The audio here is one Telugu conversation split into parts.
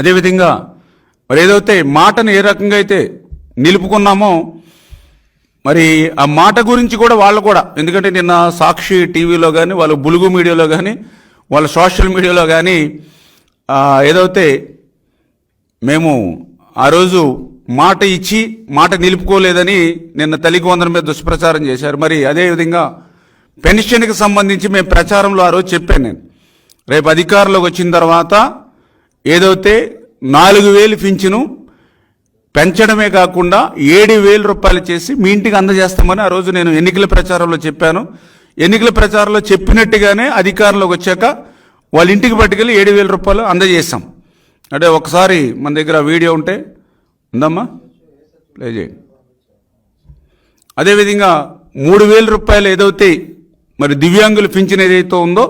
అదేవిధంగా మరి ఏదైతే మాటను ఏ రకంగా అయితే నిలుపుకున్నామో మరి ఆ మాట గురించి కూడా వాళ్ళు కూడా ఎందుకంటే నిన్న సాక్షి టీవీలో కానీ వాళ్ళ బులుగు మీడియాలో కానీ వాళ్ళ సోషల్ మీడియాలో కానీ ఏదైతే మేము ఆ రోజు మాట ఇచ్చి మాట నిలుపుకోలేదని నిన్న తల్లికి వందల మీద దుష్ప్రచారం చేశారు. మరి అదేవిధంగా పెన్షన్కి సంబంధించి మేము ప్రచారంలో ఆ రోజు చెప్పాను నేను. రేపు అధికారంలోకి వచ్చిన తర్వాత ఏదైతే నాలుగు వేలు పింఛను పెంచడమే కాకుండా ఏడు వేల రూపాయలు చేసి మీ ఇంటికి అందజేస్తామని ఆ రోజు నేను ఎన్నికల ప్రచారంలో చెప్పాను. ఎన్నికల ప్రచారంలో చెప్పినట్టుగానే అధికారంలోకి వచ్చాక వాళ్ళ ఇంటికి పట్టుకెళ్ళి ఏడు వేల రూపాయలు అందజేస్తాం అంటే ఒకసారి మన దగ్గర వీడియో ఉంటే ఉందమ్మా? ప్లే చేయండి. అదేవిధంగా మూడు వేల రూపాయలు ఏదైతే మరి దివ్యాంగులు పింఛన్ ఏదైతే ఉందో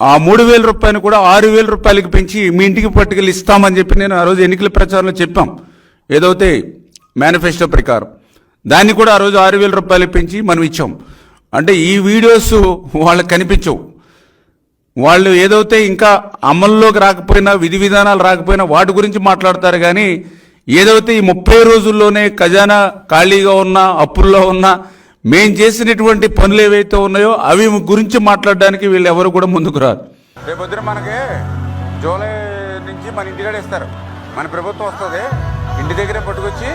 ఆ మూడు వేల రూపాయలు కూడా ఆరు వేల రూపాయలకి పెంచి మీ ఇంటికి పట్టుకెళ్ళి ఇస్తామని చెప్పి నేను ఆ రోజు ఎన్నికల ప్రచారంలో చెప్పాం. ఏదైతే మేనిఫెస్టో ప్రకారం. దాన్ని కూడా ఆ రోజు ఆరు వేల రూపాయలు పెంచి మనం ఇచ్చాం. అంటే ఈ వీడియోస్ వాళ్ళకి కనిపించవు. వాళ్ళు ఏదైతే ఇంకా అమల్లోకి రాకపోయినా విధి విధానాలు రాకపోయినా వాటి గురించి మాట్లాడతారు కానీ ఏదైతే ఈ ముప్పై రోజుల్లోనే ఖజానా ఖాళీగా ఉన్నా అప్పుల్లో ఉన్న మేం చేసినటువంటి పనులు ఏవైతే ఉన్నాయో అవి గురించి మాట్లాడడానికి వీళ్ళు ఎవరు కూడా ముందుకు రారు. రేపొద్దున మనకి జూలై నుంచి మన ఇంటికాడ ఇస్తారు. మన ప్రభుత్వం వస్తుంది. ఇంటి దగ్గరే పట్టుకొచ్చి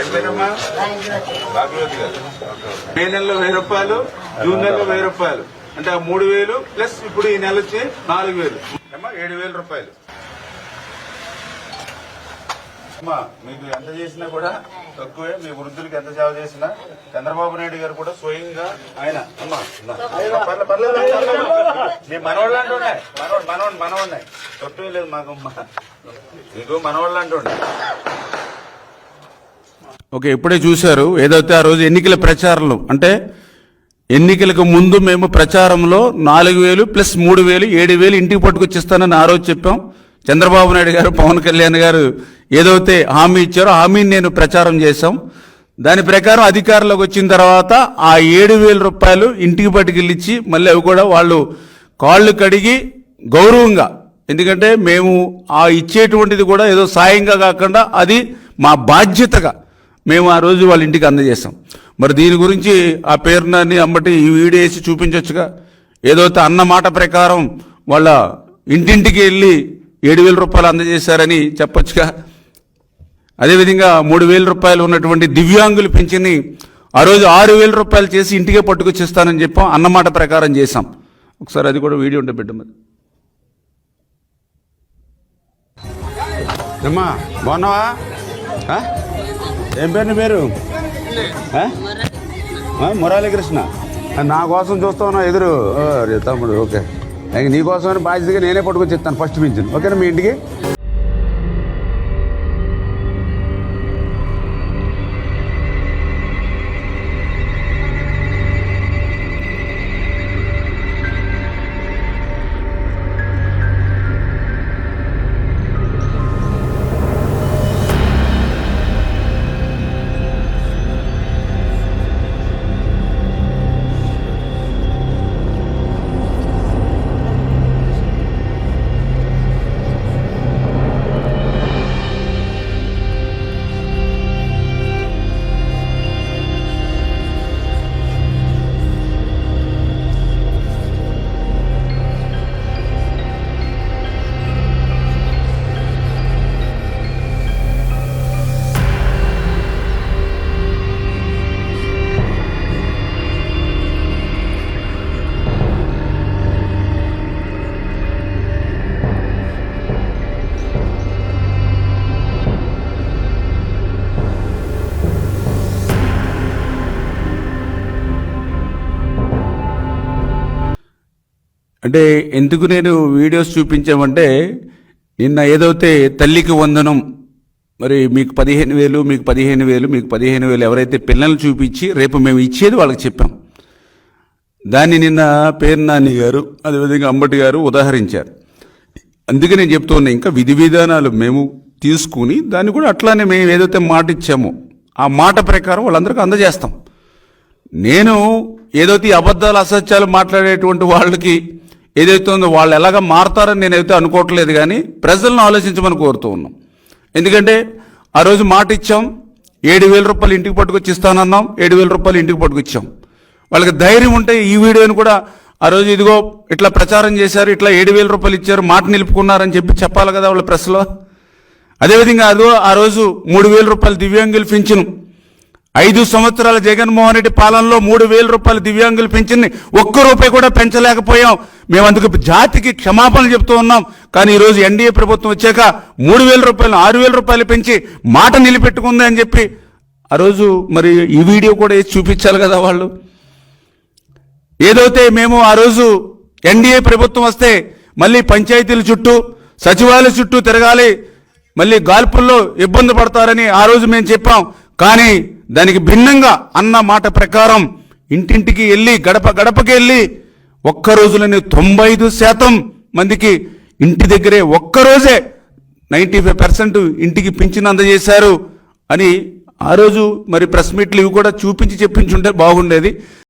ఏం పేరమ్మా? గారు. మే నెలలో వెయ్యి రూపాయలు జూన్ నెలలో వెయ్యి రూపాయలు. అంటే ఆ మూడు వేలు ప్లస్ ఇప్పుడు ఈ నెల వచ్చి నాలుగు వేలు. అమ్మా ఏడు వేల రూపాయలు. అమ్మా మీకు ఎంత చేసినా కూడా తక్కువే. మీ వృద్ధులకి ఎంత సేవ చేసినా చంద్రబాబు నాయుడు గారు కూడా స్వయంగా ఆయన. అమ్మా మీ మనవాళ్ళు అంటుండే మనవాడు మనవాడు మనవాడినాయి తప్పేం లేదు మాకు అమ్మా. మీకు మనవాళ్ళు అంటుండే ఓకే ఇప్పుడే చూశారు. ఏదైతే ఆ రోజు ఎన్నికల ప్రచారంలో అంటే ఎన్నికలకు ముందు మేము ప్రచారంలో నాలుగు వేలు ప్లస్ మూడు వేలు ఏడు వేలు ఇంటికి పట్టుకొచ్చిస్తానని ఆ రోజు చెప్పాం. చంద్రబాబు నాయుడు గారు పవన్ కళ్యాణ్ గారు ఏదైతే హామీ ఇచ్చారో హామీని నేను ప్రచారం చేశాం. దాని ప్రకారం అధికారంలోకి వచ్చిన తర్వాత ఆ ఏడు వేల రూపాయలు ఇంటికి పట్టుకెళ్ళిచ్చి మళ్ళీ అవి కూడా వాళ్ళు కాళ్ళు కడిగి గౌరవంగా ఎందుకంటే మేము ఆ ఇచ్చేటువంటిది కూడా ఏదో సాయంగా కాకుండా అది మా బాధ్యతగా మేము ఆ రోజు వాళ్ళ ఇంటికి అందజేస్తాం మరి దీని గురించి ఆ పేరుని అమ్మటి ఈ వీడియో వేసి చూపించవచ్చుగా ఏదైతే అన్న మాట ప్రకారం వాళ్ళ ఇంటింటికి వెళ్ళి ఏడు వేల రూపాయలు అందజేశారని చెప్పొచ్చుగా? అదేవిధంగా మూడు వేల రూపాయలు ఉన్నటువంటి దివ్యాంగులు పెంచిని ఆ రోజు ఆరు వేల రూపాయలు చేసి ఇంటికే పట్టుకొచ్చిస్తానని చెప్పాం అన్నమాట ప్రకారం చేశాం. ఒకసారి అది కూడా వీడియో ఉంటే పెట్టు మరి అమ్మా బాగున్నావా ఏం పేరు నీ పేరు? ఆ? నా కోసం చూస్తావు ఎదురు? ఓ, రే తమ్ముడు ఓకే. ఇంక నీ కోసమని బాధ్యతగా నేనే పట్టుకొచ్చి ఇస్తాను ఫస్ట్ పింఛన్ ఓకేనా మీ ఇంటికి? అంటే ఎందుకు నేను వీడియోస్ చూపించామంటే నిన్న ఏదైతే తల్లికి వందనం మరి మీకు పదిహేను వేలు మీకు పదిహేను వేలు మీకు పదిహేను వేలు ఎవరైతే పిల్లల్ని చూపించి రేపు మేము ఇచ్చేది వాళ్ళకి చెప్పాం. దాన్ని నిన్న పేరు నాని గారు అదేవిధంగా అంబటి గారు ఉదాహరించారు. అందుకే నేను చెప్తున్నా ఇంకా విధి విధానాలు మేము తీసుకుని దాన్ని కూడా అట్లానే మేము ఏదైతే మాట ఇచ్చామో ఆ మాట ప్రకారం వాళ్ళందరికీ అందజేస్తాం. నేను ఏదైతే అబద్ధాలు అసత్యాలు మాట్లాడేటువంటి వాళ్ళకి ఏదైతే ఉందో వాళ్ళు ఎలాగ మారతారని నేనైతే అనుకోవట్లేదు కానీ ప్రజలను ఆలోచించమని కోరుతూ ఉన్నాం. ఎందుకంటే ఆ రోజు మాట ఇచ్చాం ఏడు వేల రూపాయలు ఇంటికి పట్టుకొచ్చి ఇస్తానన్నాం ఏడు వేల రూపాయలు ఇంటికి పట్టుకొచ్చాం. వాళ్ళకి ధైర్యం ఉంటే ఈ వీడియోని కూడా ఆ రోజు ఇదిగో ఇట్లా ప్రచారం చేశారు ఇట్లా ఏడు వేల రూపాయలు ఇచ్చారు మాట నిలుపుకున్నారని చెప్పి చెప్పాలి కదా వాళ్ళ ప్రెస్లో. అదేవిధంగా అదో ఆ రోజు మూడు వేల రూపాయలు దివ్యాంగులు పెంచును ఐదు సంవత్సరాల జగన్మోహన్ రెడ్డి పాలనలో మూడు వేల రూపాయల దివ్యాంగులు పెంచింది. ఒక్క రూపాయి కూడా పెంచలేకపోయాం. మేము అందుకు జాతికి క్షమాపణలు చెప్తూ ఉన్నాం. కానీ ఈరోజు ఎన్డీఏ ప్రభుత్వం వచ్చాక మూడు వేల రూపాయలు ఆరు వేల రూపాయలు పెంచి మాట నిలబెట్టుకుంది అని చెప్పి ఆ రోజు మరి ఈ వీడియో కూడా వేసి చూపించాలి కదా వాళ్ళు. ఏదైతే మేము ఆ రోజు ఎన్డీఏ ప్రభుత్వం వస్తే మళ్ళీ పంచాయతీల చుట్టూ సచివాలయ చుట్టూ తిరగాలి. మళ్ళీ గాల్పుల్లో ఇబ్బంది పడతారని ఆ రోజు మేము చెప్పాం. కానీ దానికి భిన్నంగా అన్న మాట ప్రకారం ఇంటింటికి వెళ్ళి గడప గడపకి వెళ్ళి ఒక్క రోజులని తొంభై ఐదు శాతం మందికి ఇంటి దగ్గరే ఒక్క రోజే నైంటీ ఫైవ్ పర్సెంట్ ఇంటికి పింఛన్ అందజేశారు అని ఆ రోజు మరి ప్రెస్ మీట్లు ఇవి కూడా చూపించి చెప్పించుంటే బాగుండేది.